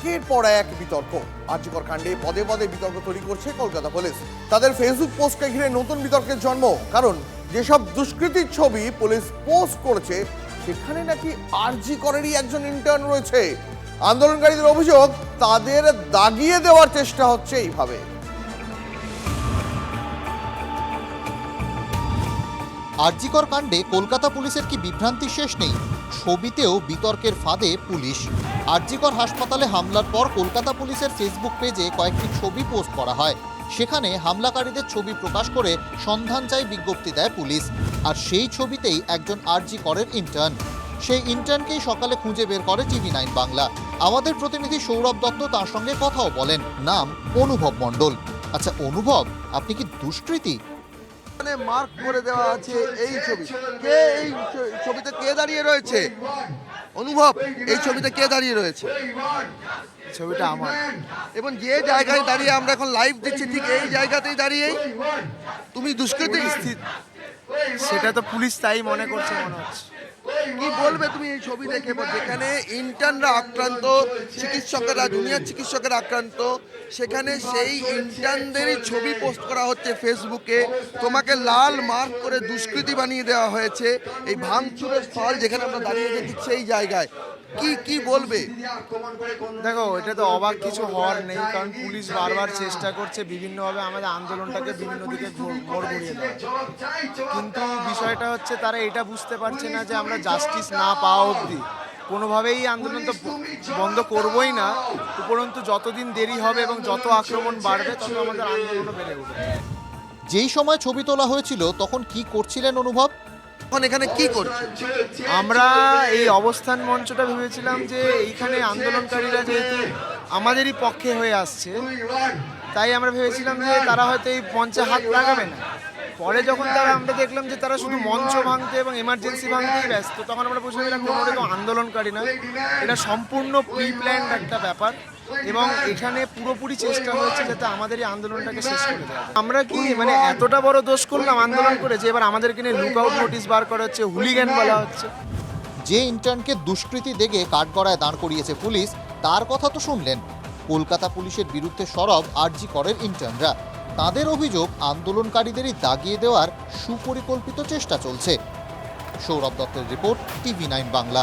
একের পর এক বিতর্ক। আর্যকর কাণ্ডে পদে পদে বিতর্ক তৈরি করছে কলকাতা পুলিশ। তাদের ফেসবুক পোস্টকে ঘিরে নতুন বিতর্কের জন্ম। কারণ, যেসব দুষ্কৃতির ছবি পুলিশ পোস্ট করেছে, সেখানে নাকি আরজি করেরই একজন ইন্টার্ন রয়েছে। আন্দোলনকারীদের অভিযোগ, তাদের দাগিয়ে দেওয়ার চেষ্টা হচ্ছে এইভাবে। আরজিকর কাণ্ডে কলকাতা পুলিশের কি বিভ্রান্তি শেষ নেই? ছবিতেও বিতর্কের ফাঁদে পুলিশ। আরজিকর হাসপাতালে হামলার পর কলকাতা পুলিশের ফেসবুক পেজে কয়েকটি ছবি পোস্ট করা হয়। সেখানে হামলাকারীদের ছবি প্রকাশ করে সন্ধান চাই বিজ্ঞপ্তি দেয় পুলিশ। আর সেই ছবিতেই একজন আরজি করের ইন্টার্ন সেই ইন্টার্নকেই সকালে খুঁজে বের করে টিভি নাইন বাংলা। আমাদের প্রতিনিধি সৌরভ দত্ত তার সঙ্গে কথাও বলেন। নাম অনুভব মণ্ডল। আচ্ছা অনুভব, আপনি কি দুষ্কৃতী? এখানে মার্ক করে দেওয়া আছে এই ছবি। কে এই ছবিতে কে দাঁড়িয়ে রয়েছে? অনুভব এই ছবিতে কে দাঁড়িয়ে রয়েছে? ছবিটা আমার। এবং যে জায়গায় দাঁড়িয়ে আমরা এখন লাইভ দিচ্ছি ঠিক এই জায়গাতেই দাঁড়িয়ে তুমি দুষ্কৃতি স্থিত। সেটা তো পুলিশ তাই মনে করছে মনে হচ্ছে। কি বলবে তুমি এই ছবি দেখে? যেখানে ইন্টার্নরা আক্রান্ত, চিকিৎসকেরা জুনিয়র চিকিৎসকেরা আক্রান্ত, সেখানে সেই ইন্টার্নদেরই ছবি পোস্ট করা হচ্ছে ফেসবুকে তোমাকে লাল মার্ক করে দুষ্কৃতি বানিয়ে দেওয়া হয়েছে এই ভাঙচুরের স্থল যেখানে আমরা দাঁড়িয়ে ঠিক সেই জায়গায়। কি কি বলবে? দেখো, এটা তো অবাক কিছু হওয়ার নেই, কারণ পুলিশ বারবার চেষ্টা করছে বিভিন্নভাবে আমাদের আন্দোলনটাকে বিভিন্ন দিকে ঘোর- ঘুরিয়ে কিন্তু বিষয়টা হচ্ছে তারা এটা বুঝতে পারছে না যে আমরা জাস্টিস না পাওয়া অবধি। কোনোভাবেই আন্দোলন তো বন্ধ করবই না উপরন্তু যতদিন দেরি হবে এবং যত আক্রমণ বাড়বে তত আমাদের আন্দোলনও বেড়ে উঠবে। যেই সময় ছবি তোলা হয়েছিল তখন কি করছিলেন অনুভব? এখন এখানে কি করছে? আমরা এই অবস্থান মঞ্চটা ভেবেছিলাম যে এইখানে আন্দোলনকারীরা যেহেতু আমাদেরই পক্ষে হয়ে আসছে তাই আমরা ভেবেছিলাম যে তারা হয়তো এই মঞ্চে হাত লাগাবে না। পরে যখন তারা আমরা দেখলাম যে তারা শুধু মঞ্চ ভাঙতে এবং এমার্জেন্সি ভাঙতেই ব্যস্ত, তখন আমরা বুঝতে পারলাম কোনো আন্দোলনকারী নয়। এটা সম্পূর্ণ প্রি প্ল্যান্ড একটা ব্যাপার এবং এখানে পুরোপুরি চেষ্টা হয়েছে যাতে আমাদের এই আন্দোলনটাকে শেষ করে দেওয়া আমরা কি মানে এতটা বড় দোষ করলাম আন্দোলন করে যে এবার আমাদেরকে নিয়ে লুক আউট নোটিশ বার করা হচ্ছে হুলিগ্যান বলা হচ্ছে। যে ইন্টার্নকে দুষ্কৃতী দেখে কাঠগড়ায় দাঁড় করিয়েছে পুলিশ, তার কথা তো শুনলেন। কলকাতা পুলিশের বিরুদ্ধে সরব আরজি করের ইন্টার্নরা তাদের অভিযোগ আন্দোলনকারীদেরই দাগিয়ে দেওয়ার সুপরিকল্পিত চেষ্টা চলছে। সৌরভ দত্তের রিপোর্ট টিভি নাইন বাংলা।